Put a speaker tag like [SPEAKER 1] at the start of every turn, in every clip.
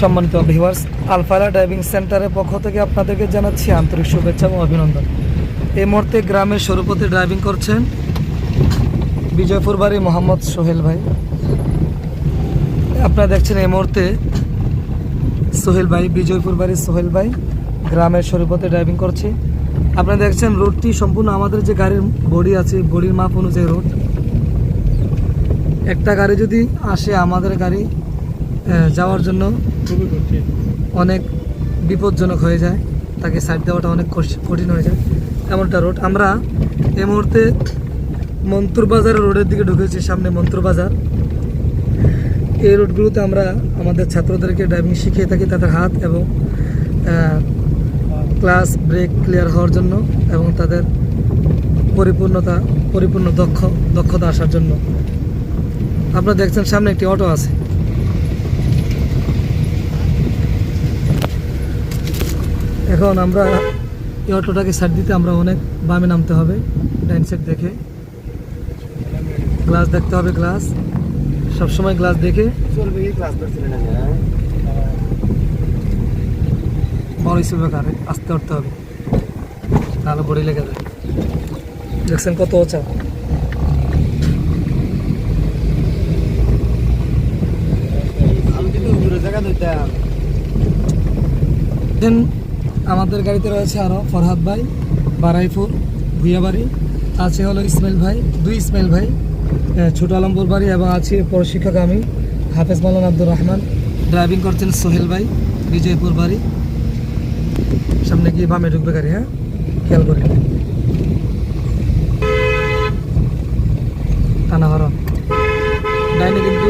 [SPEAKER 1] সম্মানিত viewers Al Falah driving সেন্টারের পক্ষ থেকে আপনাদেরকে জানাচ্ছি আন্তরিক শুভেচ্ছা এবং অভিনন্দন। এই মুহূর্তে গ্রামের সরুপথে ড্রাইভিং করছেন বিজয়পুর বাড়ি মোহাম্মদ সোহেল ভাই। আপনারা দেখছেন এই মুহূর্তে সোহেল ভাই বিজয়পুর বাড়ি সোহেল ভাই গ্রামের সরুপথে ড্রাইভিং করছে। আপনারা দেখছেন রোডটি সম্পূর্ণ আমাদের যে গাড়ির বডি আছে, বডির মাপ অনুযায়ী রোড একটা গাড়ি যদি আসে আমাদের গাড়ি যাওয়ার জন্য অনেক বিপজ্জনক হয়ে যায়। তাকে সাইড দেওয়াটা অনেক কঠিন হয়ে যায়। এমনটা রোড আমরা এই মুহূর্তে মন্তুর বাজার রোডের দিকে ঢুকেছি সামনে মন্তুর বাজার। এই রোডগুলোতে আমরা আমাদের ছাত্রদেরকে ড্রাইভিং শিখিয়ে থাকি তাদের হাত এবং ক্লাস ব্রেক ক্লিয়ার হওয়ার জন্য এবং তাদের পরিপূর্ণতা পরিপূর্ণ দক্ষ দক্ষতা আসার জন্য। আপনারা দেখছেন সামনে একটি অটো আছে। এখন আমরা এই অটোটাকে সাইড দিতে আমরা অনেক বামে নামতে হবে ডাইন সাইড দেখে। গ্লাস দেখতে হবে গ্লাস। সবসময় গ্লাস দেখে।
[SPEAKER 2] না
[SPEAKER 1] বড় হিসেবে কারে আস্তে উঠতে হবে। তাহলে বড়ি লেগে যায়। দেখছেন কত ওচা
[SPEAKER 2] আমি কিন্তু দূরে জায়গা দিতাম
[SPEAKER 1] দেন, আমাদের গাড়িতে রয়েছে আরও ফরহাদ ভাই, বারাইপুর, ভুইয়াবাড়ি, আছে হলো ইসমাইল ভাই, দুই ইসমাইল ভাই ছোট আলমপুর বাড়ি এবং আছে প্রশিক্ষক আমি, হাফেজ মালান আব্দুর রহমান ড্রাইভিং করছেন সোহেল ভাই, বিজয়পুর বাড়ি। সামনে গিয়ে বামে ঢুকবে গাড়ি হ্যাঁ? খেয়াল করে টানা হরন ডাইনে কিন্তু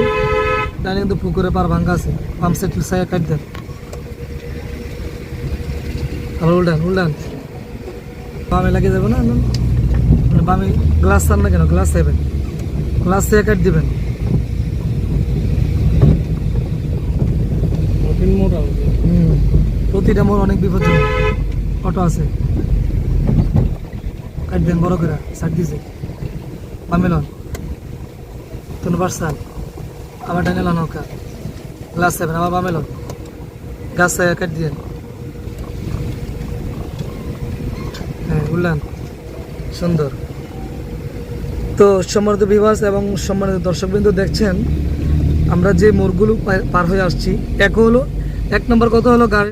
[SPEAKER 1] ডাইনে কিন্তু পুকুরে পার ভাঙ্গা আছে। পাম্প সেট সাইয়া কাট দেন। আবার উল্টান উল্টান। বামে লাগিয়ে যাবে না? মানে বামে গ্লাস চান না কেন? গ্লাস চাইবেন। গ্লাস থেকে কাট দিবেন। প্রতিটা মোড় অনেক বিপজ্জনক। অটো আছে। কাট দেন বড় করে সাইড দিছে। বামে লন। তিন আবার ডানে লন ওকা গ্লাস সেভেন, আমার বামে লোক। গাছ কাট দিয়ে। হ্যাঁ উল্লান। সুন্দর। তো সম্মানিত বিভাস এবং সম্মানিত দর্শকবৃন্দ দেখছেন, আমরা যে মোড়গুলো পার হয়ে আসছি, এক হলো, এক নম্বর কথা হলো গাড়ি